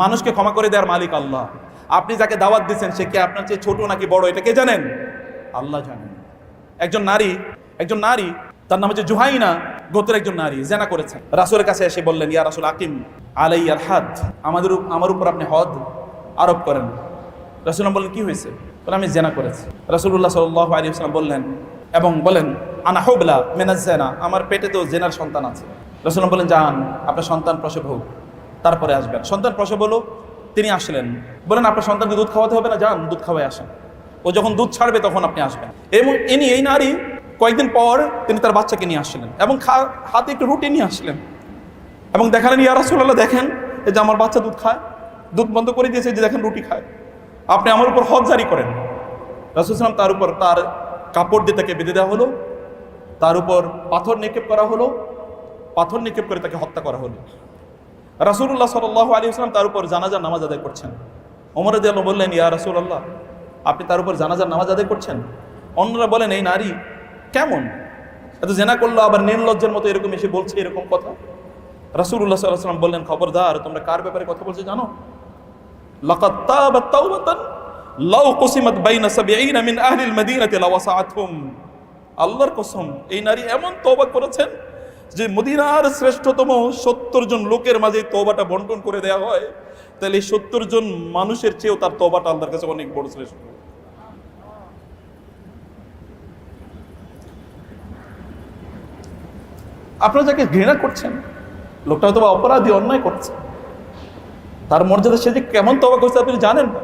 মানুষকে ক্ষমা করে দেওয়ার মালিক আল্লাহ। আপনি যাকে দাওয়াত দিচ্ছেন সে কি আপনার চেয়ে ছোট নাকি বড়, এটা কে জানেন? আল্লাহ জানেন। একজন নারী একজন নারী, তার নাম হচ্ছে জুহাইনা, গোত্রের একজন নারী, জেনা করেছেন। রাসুলের কাছে এসে বললেন, ইয়া রাসুল আকিম আলাই আর হাদ, আমাদের আমার উপর আপনি হদ আরোপ করেন। রাসুল বললেন, কি হয়েছে? বলে, আমি জেনা করেছি। রাসুল্লাহ সাল্লাহ আলী আসসালাম বললেন এবং বলেন, আনা হোবলা মেনাজ জেনা, আমার পেটে তো জেনার সন্তান আছে। রাসুল বললেন যান আপনার সন্তান প্রসব হোক। তারপরে আসবেন। সন্তান প্রসব হলো, তিনি আসলেন। বলেন, আপনার সন্তানকে দুধ খাওয়াতে হবে না? যান, দুধ খাওয়াই আসেন। ও যখন দুধ ছাড়বে, তখন আপনি আসবেন। এবং ইনি, এই নারী, কয়েকদিন পর তিনি তার বাচ্চাকে নিয়ে আসলেন এবং হাতে একটু রুটি নিয়ে আসলেন। এবং দেখালেন, ইয়া রাসূলুল্লাহ, দেখেন যে আমার বাচ্চা দুধ খায়, দুধ বন্ধ করে দিয়েছে যে দেখেন, রুটি খায়। আপনি আমার উপর হজ জারি করেন। রাসুল সালাম তার উপর তার কাপড় দিয়ে তাকে বেঁধে দেওয়া হলো। তার উপর পাথর নিক্ষেপ করা হলো। পাথর নিক্ষেপ করে তাকে হত্যা করা হলো। রাসুল্লাহ সাল্লাহ আলী আসলাম তার উপর জানাজার নামাজ আদায় করছেন। ওমর দিয়াল বললেন, ইয়া রাসূলুল্লাহ, আপনি তার উপর জানাজার নামাজ আদায় করছেন? অন্যরা বলেন, এই নারী কেমন? এত জেনা করল, আবার নির্লজ্জের মতো এরকম এসে বলছে এরকম কথা? রাসূলুল্লাহ সাল্লাহ সাল্লাম বললেন, খবরদার, তোমরা কার ব্যাপারে কথা বলছো জানো? লাউ আল্লাহর কসম, এই নারী এমন তওবা করেছেন যে মদিনার শ্রেষ্ঠতম সত্তর জন লোকের মাঝে এই তওবাটা বন্টন করে দেওয়া হয়, তাহলে এই সত্তর জন মানুষের চেয়েও তার তওবাটা আল্লাহর কাছে অনেক বড় শ্রেষ্ঠ। আপনারা যাকে ঘৃণা করছেন, লোকটা হয়তো অপরাধী, অন্যায় করছে, তার মর্যাদা সে যে কেমন তবা করছে আপনি জানেন না।